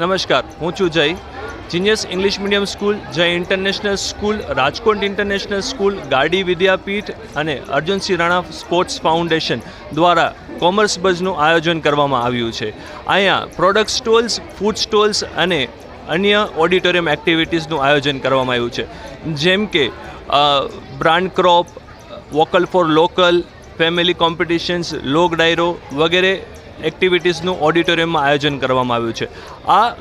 નમસ્કાર, હું છું Jay. Genius English medium school Jay international school Rajkot international school ગાડી વિદ્યાપીઠ અને અર્જુનસિંહ રાણા સ્પોર્ટ્સ ફાઉન્ડેશન દ્વારા કોમર્સ બજનું આયોજન કરવામાં આવ્યું છે. અહીંયા પ્રોડક્ટ સ્ટોલ્સ ફૂડ સ્ટોલ્સ અને અન્ય ઓડિટોરિયમ એક્ટિવિટીઝનું આયોજન કરવામાં આવ્યું છે. જેમ કે brand crop vocal for local family competitions લોક ડાયરો વગેરે એક્ટિવિટીઝનું ઓડિટોરિયમમાં આયોજન કરવામાં આવ્યું છે. આ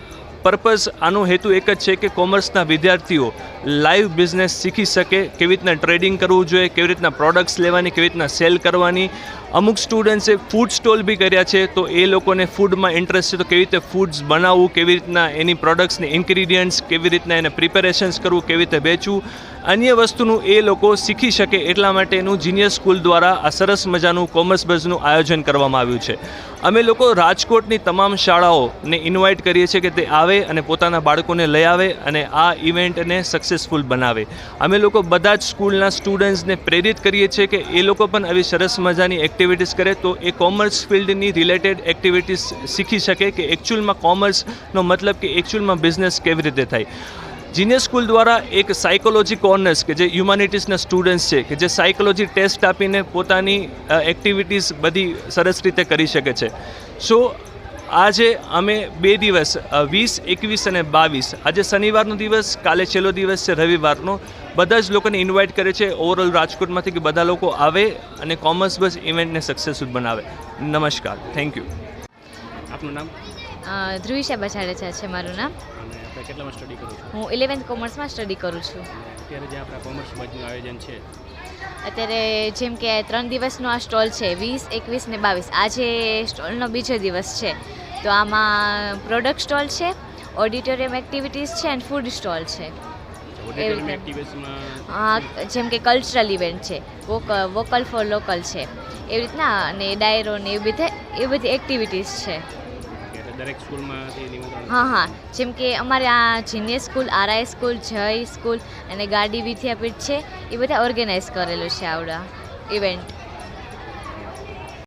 પર્પઝ, આનો હેતુ એક જ છે કે કોમર્સના વિદ્યાર્થીઓ લાઈવ બિઝનેસ શીખી શકે, કેવી રીતના ટ્રેડિંગ કરવું જોઈએ, કેવી રીતના પ્રોડક્ટ્સ લેવાની, કેવી રીતના સેલ કરવાની અમુક સ્ટુડન્ટ્સે ફૂડ સ્ટોલ બી કર્યા છે, તો એ લોકોને ફૂડમાં ઇન્ટરેસ્ટ છે, તો કેવી રીતે ફૂડ્સ બનાવવું, કેવી રીતના એની પ્રોડક્ટ્સની ઇન્ગ્રીડિયન્ટ્સ કેવી રીતના એને પ્રિપેરેશન્સ કરવું, કેવી રીતે વેચવું, અન્ય વસ્તુનું એ લોકો શીખી શકે એટલા માટેનું જિનિયર સ્કૂલ દ્વારા આ સરસ મજાનું કોમર્સ બઝનું આયોજન કરવામાં આવ્યું છે. અમે લોકો રાજકોટની તમામ શાળાઓને ઇન્વાઇટ કરીએ છીએ કે તે આવે અને પોતાના બાળકોને લઈ આવે અને આ ઇવેન્ટને સક્સેસફુલ બનાવે. અમે લોકો બધા જ સ્કૂલના સ્ટુડન્ટ્સને પ્રેરિત કરીએ છીએ કે એ લોકો પણ આવી સરસ મજાની એક્ટિવિટીઝ કરે તો એ કોમર્સ ફિલ્ડની રિલેટેડ એક્ટિવિટીઝ શીખી શકે કે એકચ્યુઅલમાં કોમર્સનો મતલબ કે એકચ્યુઅલમાં બિઝનેસ કેવી રીતે થાય. જીનિયસ સ્કૂલ દ્વારા એક સાયકોલોજી કોર્નર્સ કે જે હ્યુમાનિટીઝના સ્ટુડન્ટ્સ છે, કે જે સાયકોલોજી ટેસ્ટ આપીને પોતાની એક્ટિવિટીઝ બધી સરસ રીતે કરી શકે છે. સો આજે અમે બે દિવસ વીસ, એકવીસ અને બાવીસ, આજે શનિવારનો દિવસ, કાલે છેલ્લો દિવસ છે રવિવારનો. બધા જ લોકોને ઇન્વાઇટ કરે છે ઓવરઓલ રાજકોટમાંથી કે બધા લોકો આવે અને કોમર્સ બસ ઇવેન્ટને સક્સેસફુલ બનાવે. નમસ્કાર. થેન્ક યુ આપનું નામ? ધ્રુવિશા બચાડેચા છે મારું નામ. કેટલામાં સ્ટડી કરો છો? હું ઇલેવન્થ કોમર્સમાં સ્ટડી કરું છું. અત્યારે જે આપણા કોમર્સ બાજુનું આયોજન છે? અત્યારે જેમ કે ત્રણ દિવસનો આ સ્ટોલ છે વીસ એકવીસ ને બાવીસ. આજે સ્ટોલનો બીજો દિવસ છે તો આમાં પ્રોડક્ટ સ્ટોલ છે ઓડિટોરિયમ એક્ટિવિટીઝ છે એન્ડ ફૂડ સ્ટોલ છે. આ જેમ કે કલ્ચરલ ઇવેન્ટ છે વોક વોકલ ફોર લોકલ છે. એવી રીતના અને ડાયરો ને એવી રીતે એ બધી એક્ટિવિટીઝ છે. દરેક હા હા. જેમ કે અમારે આ genius school RI school Jay school અને ગાડી વિદ્યાપીઠ છે એ બધા ઓર્ગેનાઇઝ કરેલું છે આવડા ઇવેન્ટ